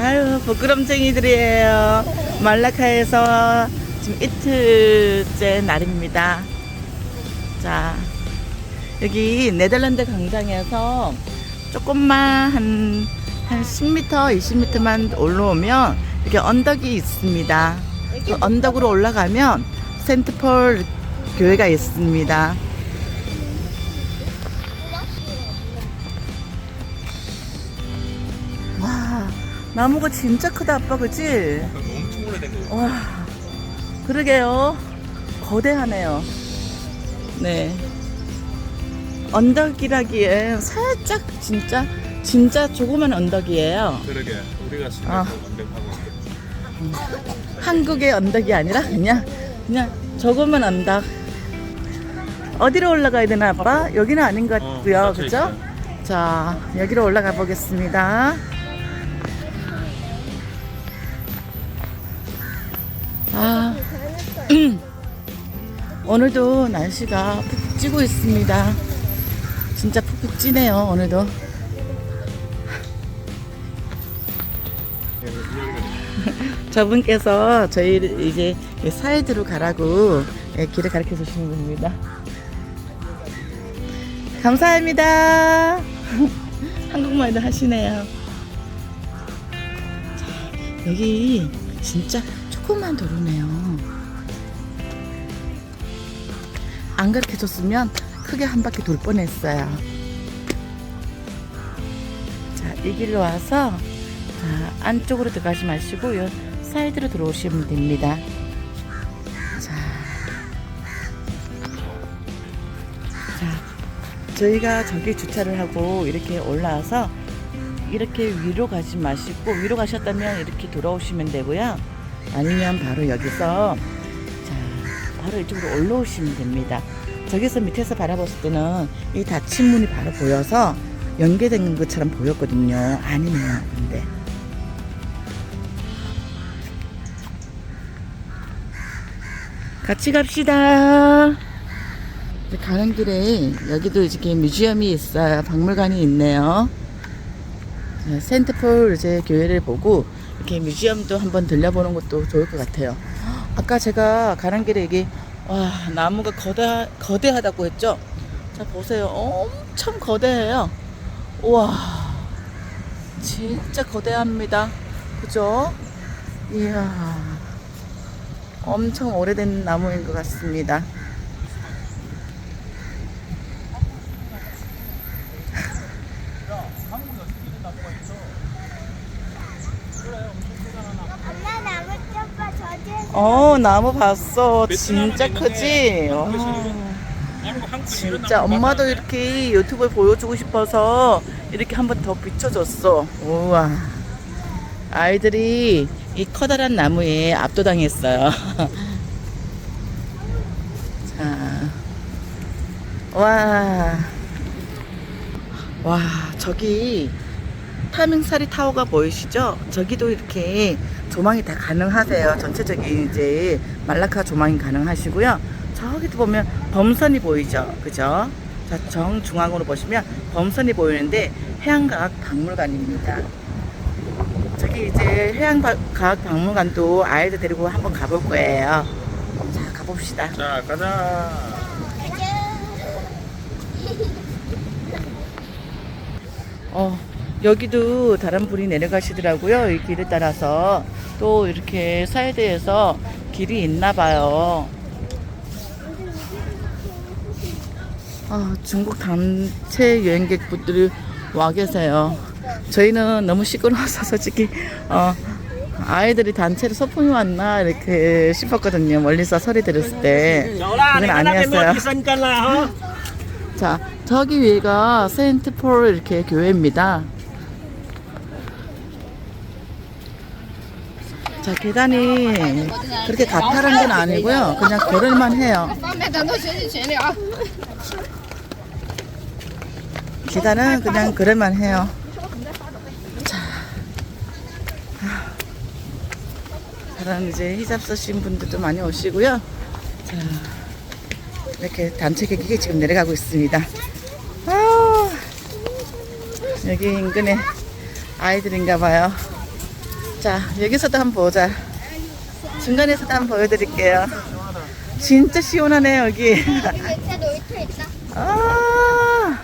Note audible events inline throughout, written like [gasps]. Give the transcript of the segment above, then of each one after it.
아유, 부끄럼쟁이들이에요. 말라카에서 지금 이틀째 날입니다. 자, 여기 네덜란드 광장에서 조금만 한, 한 10m, 20m만 올라오면 이렇게 언덕이 있습니다. 그 언덕으로 올라가면 센트폴 교회가 있습니다. 나무가 진짜 크다, 아빠, 그치? 엄청 오래된 거. 와, 그러게요. 거대하네요. 네. 언덕이라기에 살짝 진짜 진짜 조그만 언덕이에요. 그러게 우리가 아. 생각하고 완벽하고 한국의 언덕이 아니라 그냥 그냥 조그만 언덕. 어디로 올라가야 되나 아빠? 여기는 아닌 것 어, 같고요, 닫혀 그죠? 자, 여기로 올라가 보겠습니다. 오늘도 날씨가 푹푹 찌고 있습니다. 진짜 푹푹 찌네요, 오늘도. [laughs] 저분께서 저희를 이제 사이드로 가라고 예, 길을 가르쳐 주시는 분입니다. 감사합니다. [laughs] 한국말도 하시네요. 자, 여기 진짜 조그만 도로네요. 안 가르쳐 줬으면 크게 한 바퀴 돌 뻔했어요. 자, 이 길로 와서 자, 안쪽으로 들어가지 마시고 요 사이드로 들어오시면 됩니다. 자, 자, 저희가 저기 주차를 하고 이렇게 올라와서 이렇게 위로 가지 마시고 위로 가셨다면 이렇게 돌아오시면 되고요. 아니면 바로 여기서 자, 바로 이쪽으로 올라오시면 됩니다. 저기서 밑에서 바라봤을 때는 이 닫힌 문이 바로 보여서 연계된 것처럼 보였거든요. 아니네요. 근데 같이 갑시다. 가는 길에 여기도 이렇게 뮤지엄이 있어요. 박물관이 있네요. 자, 센트폴 이제 교회를 보고 이렇게 뮤지엄도 한번 들려보는 것도 좋을 것 같아요. 아까 제가 가는 길에 이게 와 나무가 거대 거대하다고 했죠. 자 보세요, 엄청 거대해요. 우와, 진짜 거대합니다. 그죠? 이야, 엄청 오래된 나무인 것 같습니다. 엄마 나무 쫓아 저지해서 어, 나무 봤어. 진짜 크지? 한국 진짜 엄마도 이렇게 유튜브에 보여주고 싶어서 이렇게 한 번 더 비춰줬어. 우와. 아이들이 이 커다란 나무에 압도당했어요. [laughs] 자. 와. 와, 저기 타밍사리 타워가 보이시죠? 저기도 이렇게 조망이 다 가능하세요. 전체적인 이제 말라카 조망이 가능하시고요. 저기도 보면 범선이 보이죠? 그죠? 자, 정중앙으로 보시면 범선이 보이는데 해양과학 박물관입니다. 저기 이제 해양과학 박물관도 아이들 데리고 한번 가볼 거예요. 자, 가봅시다. 자 가자. 어, 여기도 다른 분이 내려가시더라고요. 이 길을 따라서 또 이렇게 사이드에서 길이 있나 봐요. 아, 중국 단체 여행객분들이 와 계세요. 저희는 너무 시끄러워서 솔직히 어, 아이들이 단체로 소풍이 왔나 이렇게 싶었거든요. 멀리서 소리 들었을 때. 그건 아니었어요. 자, 저기 위가 세인트 폴 이렇게 교회입니다. 자, 계단이 그렇게 가파른 건 아니고요. 그냥 걸을만 해요. 계단은 그냥 걸을만 해요. 자. 사람 이제 히잡 쓰신 분들도 많이 오시고요. 자. 이렇게 단체객이 지금 내려가고 있습니다. 아 여기 인근에 아이들인가 봐요. 자, 여기서도 한번 보자. 중간에서도 한번 보여드릴게요. 진짜 시원하네, 여기. 밑에 놀이터 있다. 아.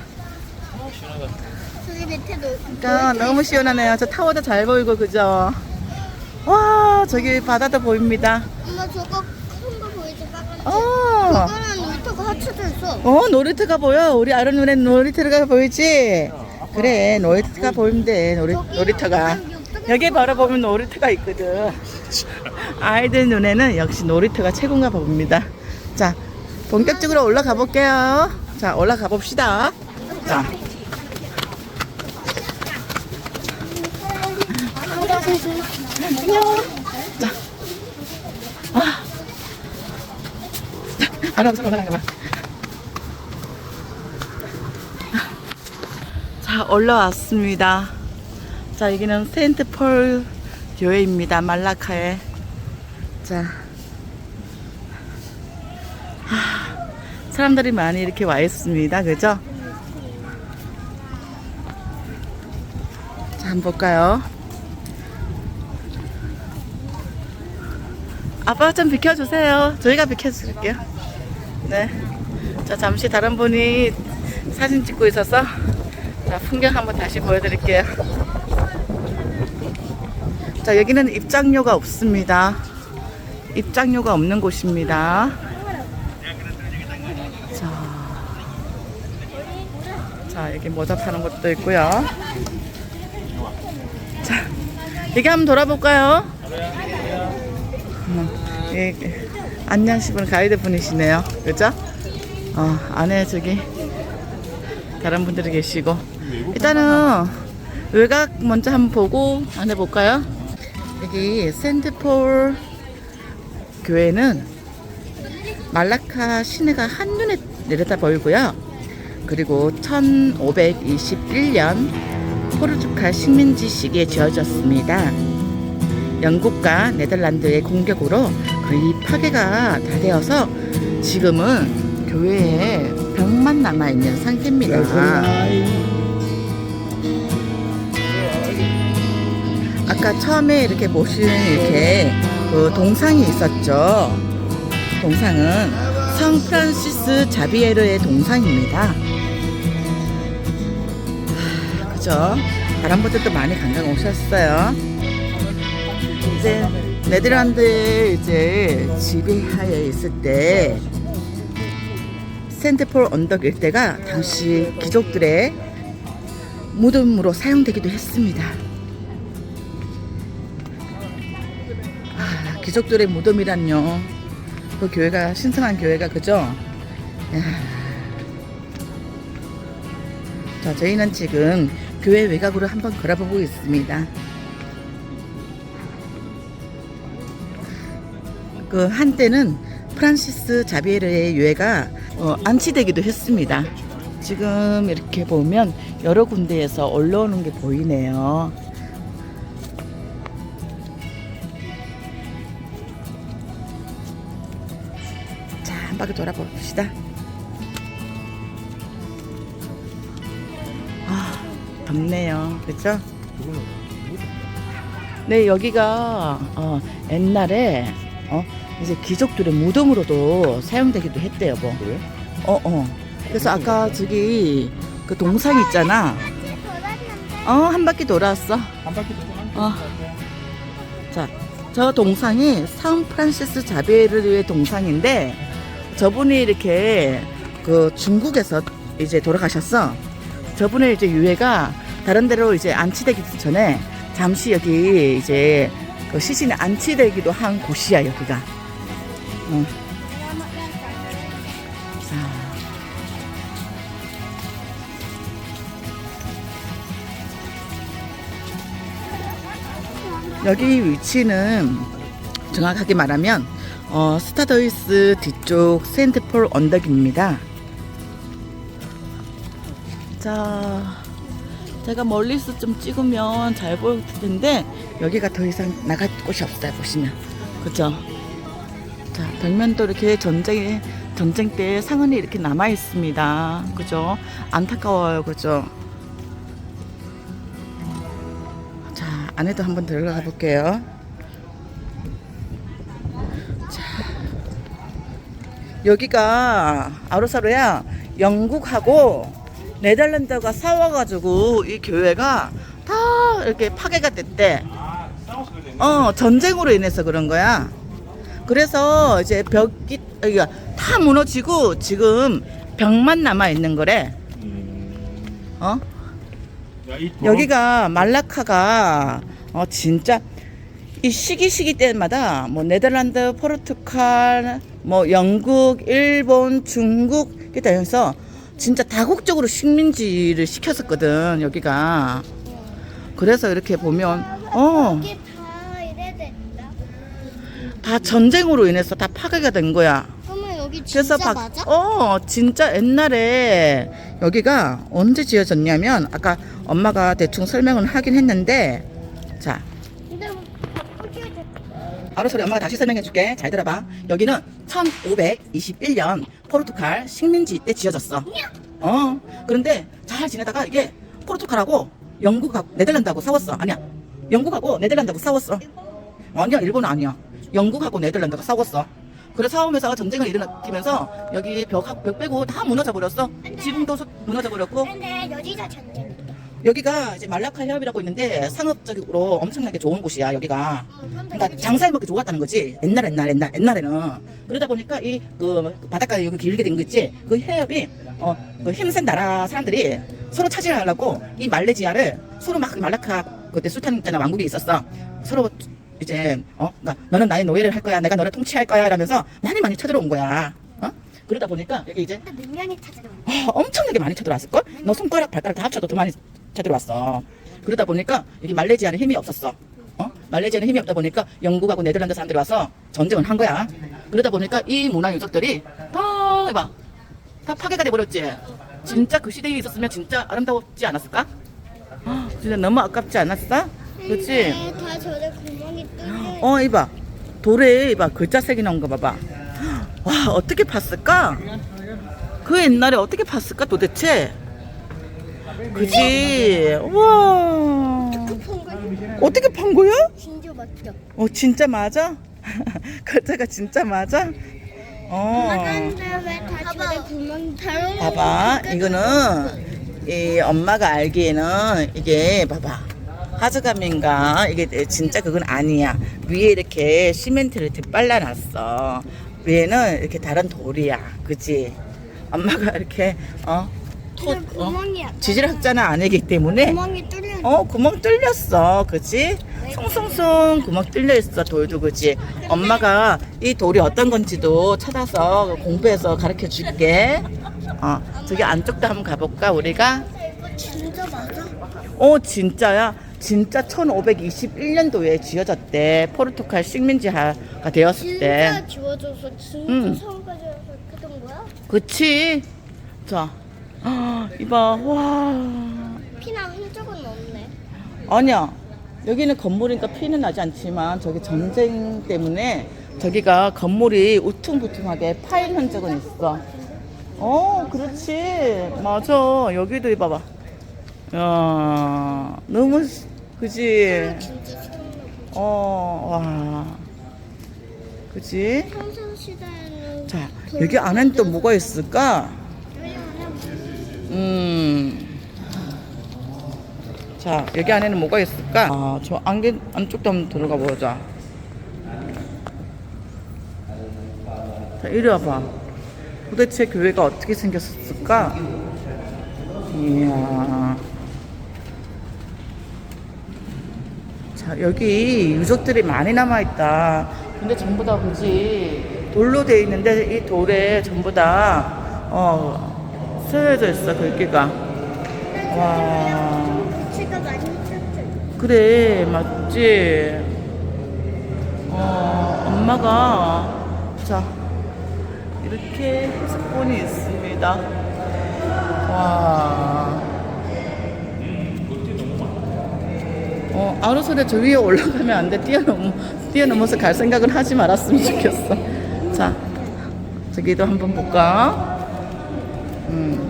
저기 밑에 놀. 그러니까 너무 시원하네요. 저 타워도 잘 보이고, 그죠? 와, 저기 바다도 보입니다. 엄마 저거 큰 거 보이지? 빨간색. 어, 그거는 놀이터가 합쳐져 있어. 어, 놀이터가 보여. 우리 아는 눈에 놀이터가 보이지? 그래, 놀이터가 보이는데, 놀이, 놀이터가. 여기 바로 보면 놀이터가 있거든. 아이들 눈에는 역시 놀이터가 최고인가 봅니다. 자, 본격적으로 올라가 볼게요. 자, 올라가 봅시다. 자, 자. 아. 알아서 올라가 봐. 자, 올라왔습니다. 자, 여기는 세인트폴 교회입니다. 말라카에. 자. 하, 사람들이 많이 이렇게 와 있습니다. 그죠? 자, 한번 볼까요? 아빠 좀 비켜주세요. 저희가 비켜줄게요. 네. 자, 잠시 다른 분이 사진 찍고 있어서 자, 풍경 한번 다시 보여드릴게요. 자, 여기는 입장료가 없습니다. 입장료가 없는 곳입니다. 자, 자 여기 모자 파는 곳도 있고요. 자, 여기 한번 돌아볼까요? 음, 예, 안녕하시분 가이드 분이시네요. 그죠? 어, 안에 저기 다른 분들이 계시고 일단은 외곽 먼저 한번 보고 안에 볼까요? 여기 센트폴 교회는 말라카 시내가 한눈에 내려다 보이고요. 그리고 1521년 포르투갈 식민지 시기에 지어졌습니다. 영국과 네덜란드의 공격으로 거의 파괴가 다 되어서 지금은 교회에 벽만 남아 있는 상태입니다. 아까 처음에 이렇게 보시는 이렇게 그 동상이 있었죠. 동상은 성 프란시스 자비에르의 동상입니다. 하, 그죠? 다른 분들도 많이 관광 오셨어요. 이제 네덜란드에 이제 지배하에 있을 때 센트폴 언덕 일대가 당시 귀족들의 무덤으로 사용되기도 했습니다. 아, 귀족들의 무덤이란요. 그 교회가 신성한 교회가 그죠? 야. 자, 저희는 지금 교회 외곽으로 한번 걸어보고 있습니다. 그 한때는 프란시스 자비에르의 유해가 어, 안치되기도 했습니다. 지금 이렇게 보면 여러 군데에서 올라오는 게 보이네요. 바퀴 돌아봅시다. 아, 덥네요. 그죠? 네, 여기가 어, 옛날에 어, 이제 귀족들의 무덤으로도 사용되기도 했대요, 뭐. 그래? 어, 어. 그래서 아까 저기 그 동상 있잖아. 어, 한 바퀴 돌았어. 한 바퀴 돌고 한 어. 자, 저 동상이 상 프란시스 자비에르의 동상인데 저분이 이렇게 그 중국에서 이제 돌아가셨어. 저분의 이제 유해가 다른 데로 이제 안치되기 전에 잠시 여기 이제 그 시신이 안치되기도 한 곳이야 여기가. 어. 자. 여기 위치는 정확하게 말하면 어, 스타더이스 뒤쪽 세인트폴 언덕입니다. 자, 제가 멀리서 좀 찍으면 잘 보일 텐데 여기가 더 이상 나갈 곳이 없어요. 보시면 그죠? 자, 벽면도 이렇게 전쟁 전쟁 때 상흔이 이렇게 남아 있습니다. 그죠? 안타까워요. 그죠? 자, 안에도 한번 들어가 볼게요. 여기가 아로사로야 영국하고 네덜란드가 싸워가지고 이 교회가 다 이렇게 파괴가 됐대. 어, 전쟁으로 인해서 그런 거야. 그래서 이제 벽이 여기가 다 무너지고 지금 벽만 남아 있는 거래. 음. 어? 여기가 말라카가 어 진짜 이 시기 시기 때마다 뭐 네덜란드, 포르투갈, 뭐 영국, 일본, 중국 이다 해서 진짜 다국적으로 식민지를 시켰었거든 여기가. 그래서 이렇게 보면 어. 다 전쟁으로 인해서 다 파괴가 된 거야. 그러면 여기 진짜 맞아? 어, 진짜 옛날에 여기가 언제 지어졌냐면 아까 엄마가 대충 설명을 하긴 했는데 자, 근데 뭐 돼. 알아서 엄마가 다시 설명해 줄게. 잘 들어봐. 여기는 1521년 포르투갈 식민지 때 지어졌어. 어. 그런데 잘 지내다가 이게 포르투갈하고 영국하고 네덜란드하고 싸웠어. 아니야. 영국하고 네덜란드하고 싸웠어. 아니야. 일본은 아니야. 영국하고 네덜란드가 싸웠어. 그래 싸우면서 전쟁을 일으키면서 여기 벽, 벽 빼고 다 무너져 버렸어. 지붕도 소- 무너져 버렸고 근데 여기가 전쟁. 여기가 이제 말라카 해협이라고 있는데 상업적으로 엄청나게 좋은 곳이야 여기가. 그러니까 장사해 먹기 좋았다는 거지. 옛날 옛날 옛날 옛날에는 그러다 보니까 이그 바닷가에 여기 길게 된 거 있지. 그 해협이 어그 힘센 나라 사람들이 서로 차지하려고 이 말레이시아를 서로 막 말라카 그때 술탄 때나 왕국이 있었어. 서로 이제 어 그러니까 너는 나의 노예를 할 거야. 내가 너를 통치할 거야. 이러면서 많이 많이 쳐들어온 거야. 어 그러다 보니까 여기 이제 몇 명이 찾아온 어, 엄청나게 많이 쳐들어왔을걸? 너 손가락, 발가락 다 합쳐도 더 많이 쳐들어왔어. 그러다 보니까 여기 말레이시아는 힘이 없었어. 어? 말레이시아는 힘이 없다 보니까 영국하고 네덜란드 사람들이 와서 전쟁을 한 거야. 그러다 보니까 이 문화 유적들이 다, 해봐. 다 파괴가 돼 버렸지. 진짜 그 시대에 있었으면 진짜 아름다웠지 않았을까? 어, 진짜 너무 아깝지 않았어? 그치? 근데 다 저래 구멍이 뚫려. 어, 이봐. 돌에 이봐. 글자 색이 나온 거 봐봐. 와, 어떻게 봤을까? 그 옛날에 어떻게 봤을까 도대체? 그지? 우와. 급한 거 어떻게 판 거야? 진짜 맞죠? 어, 진짜 맞아? [laughs] 글자가 진짜 맞아? 어. 봐봐. 이거는 이 엄마가 알기에는 이게 봐봐. 하즈감인가? 이게 진짜 그건 아니야. 위에 이렇게 시멘트를 이렇게 빨라놨어. 위에는 이렇게 다른 돌이야. 그지? 엄마가 이렇게 어? 토, 근데 어? 구멍이 안 지질학자는 아니기 때문에 구멍이 뚫려. 어 구멍 뚫렸어 그치 송송송 구멍 뚫려 있어 돌도 그치 엄마가 이 돌이 어떤 건지도 찾아서 공부해서 가르쳐 줄게 어 저기 안쪽도 한번 가볼까 우리가 진짜 맞아? 어 진짜야 진짜 1521년도에 지어졌대 포르투갈 식민지가 되었을 때 진짜 지워져서 진짜 응. 성까지 했던 거야? 그치 자 [gasps] 이봐 와 피나 흔적은 없네. 아니야. 여기는 건물이니까 피는 나지 않지만 저기 전쟁 때문에 저기가 건물이 우퉁부퉁하게 파인 흔적은 있어. 어, 그렇지. 맞아. 여기도 이봐봐. 야, 너무 시- 그지. 진짜. 어, 와. 그지. 평상시대에는 자, 여기 안엔 또 뭐가 있을까? 음. 자, 여기 안에는 뭐가 있을까? 아, 저 안개, 안쪽도 한번 들어가 보자. 자, 이리 와봐. 도대체 교회가 어떻게 생겼을까? 이야. 자, 여기 유적들이 많이 남아있다. 근데 전부 다 그지? 돌로 돼 있는데 이 돌에 전부 다, 어, 쓰여져 있어, 글귀가. 와. 그래, 맞지? 어, 엄마가, 자, 이렇게 해석본이 있습니다. 와. 어, 아로소리 저 위에 올라가면 안 돼. 뛰어넘, 뛰어넘어서 갈 생각은 하지 말았으면 좋겠어. 자, 저기도 한번 볼까? 음.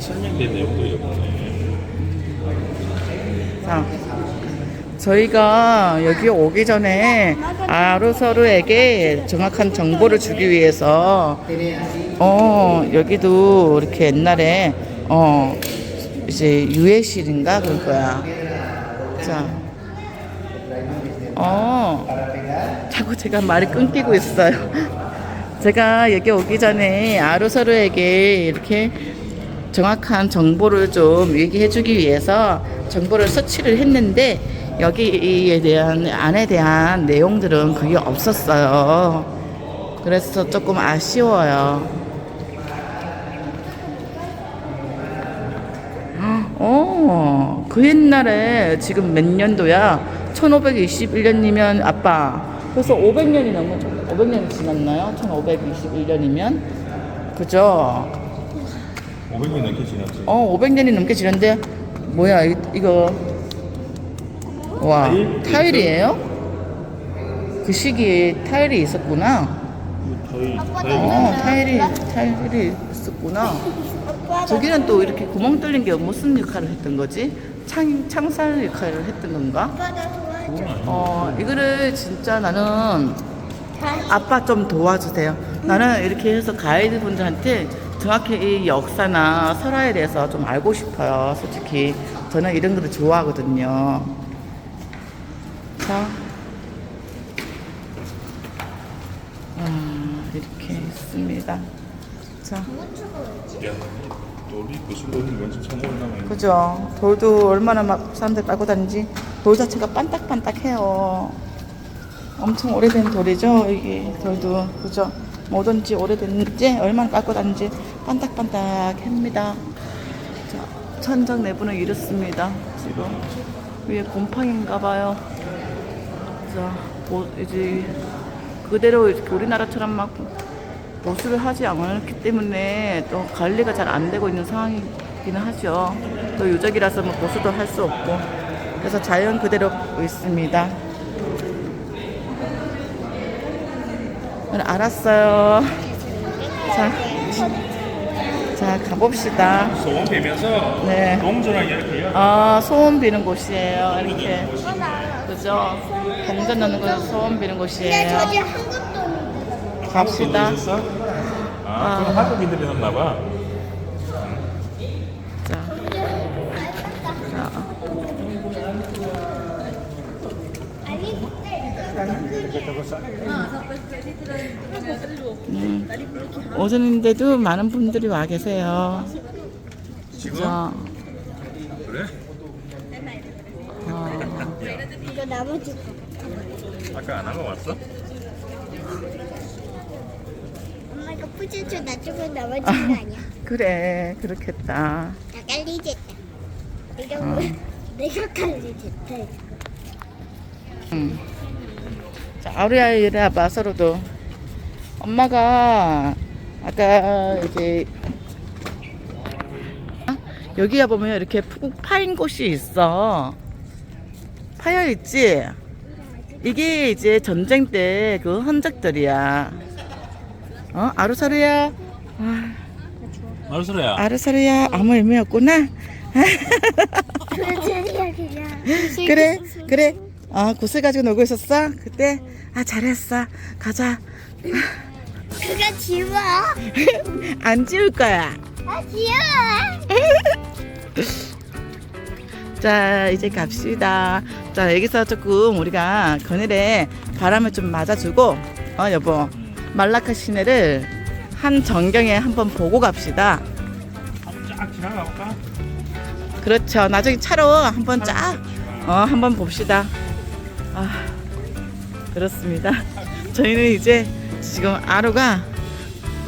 설명된 내용도 여보네. 자, 저희가 여기 오기 전에 아루서루에게 정확한 정보를 주기 위해서 어 여기도 이렇게 옛날에 어 이제 유해실인가 그럴 거야. 자, 어 자꾸 제가 말이 끊기고 있어요. [laughs] 제가 여기 오기 전에 아루서루에게 이렇게 정확한 정보를 좀 얘기해 주기 위해서 정보를 서치를 했는데 여기에 대한 안에 대한 내용들은 그게 없었어요. 그래서 조금 아쉬워요. 어, 그 옛날에 지금 몇 년도야? 1521년이면 아빠. 그래서 500년이 넘은 500년이 지났나요? 1521년이면 그죠? 500년 넘게 지났지. 어, 500년이 넘게 지났는데 뭐야 이, 이거 와 타일? 타일이에요? 그 시기에 타일이 있었구나. 저희 어, 타일이 타일이 있었구나. 저기는 또 이렇게 구멍 뚫린 게 무슨 역할을 했던 거지? 창 창살 역할을 했던 건가? 아빠 나 도와줘. 어, 이거를 진짜 나는 다 아빠 좀 도와주세요. 나는 이렇게 해서 가이드 분들한테 정확히 이 역사나 설화에 대해서 좀 알고 싶어요. 솔직히 저는 이런 거를 좋아하거든요. 자, 아, 이렇게 있습니다. 자, 야, 돌이 무슨 돌인지 완전 처음 올라가네. 그죠? 돌도 얼마나 막 사람들 빨고 다니지? 돌 자체가 반딱반딱해요. 엄청 오래된 돌이죠, 이게 돌도 그죠? 뭐든지 오래됐는지 얼마나 깔고 다니지 반딱반딱합니다. 자, 천장 내부는 이렇습니다. 지금 위에 곰팡인가봐요. 자, 뭐 이제 그대로 이렇게 우리나라처럼 막 보수를 하지 않았기 때문에 또 관리가 잘 안 되고 있는 상황이기는 하죠. 또 유적이라서 뭐 보수도 할 수 없고 그래서 자연 그대로 있습니다. 네, 알았어요. 자, 자 가봅시다. 소원 빌면서 네. 동전을 이렇게 요 아 소원 비는 곳이에요. 이렇게 그죠? 동전 넣는 곳에서 소원 비는 근데 곳이에요. 저기 한 것도 없는데. 갑시다. 아, 그럼 한국인들이 넣나 봐. 자, 자. 음, 오전인데도 많은 분들이 와 계세요. 지금? 자, 그래? 아, 이거 나머지 거. 아까 안 하고 왔어? 엄마 이거 뿌질줄 놔주고 나머지 거 아니야? 그래, 그렇겠다. 나 깔리겠다. 내가 뭐 내가 깔리겠다. 음. 자, 아우리야 이리 와봐 서로도. 엄마가 아까 이제 아, 여기에 보면 이렇게 푹 파인 곳이 있어. 파여 있지? 이게 이제 전쟁 때 그 흔적들이야. 어, 아루사루야. 아, 말소리야. 아루사루야 아무 의미 없구나. 그래, 그래. 아, 구슬 가지고 놀고 있었어? 그때? 아, 잘했어. 가자. 그거 지워. [laughs] 안 지울 거야. 아 지워. 자, 이제 갑시다. 자, 여기서 조금 우리가 그늘에 바람을 좀 맞아주고, 어, 여보. 말라카 시내를 한 전경에 한번 보고 갑시다. 한번 쫙 지나가 볼까? 그렇죠. 나중에 차로 한번 쫙, 어, 한번 봅시다. 아, 그렇습니다. [laughs] 저희는 이제 지금 아루가,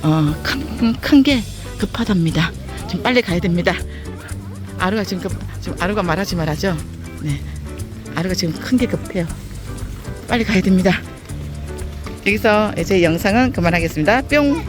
어, 큰, 큰게 급하답니다. 지금 빨리 가야 됩니다. 아루가 지금 급, 지금 아루가 말하지 말하죠. 네. 아루가 지금 큰 게 급해요. 빨리 가야 됩니다. 여기서 이제 영상은 그만하겠습니다. 뿅!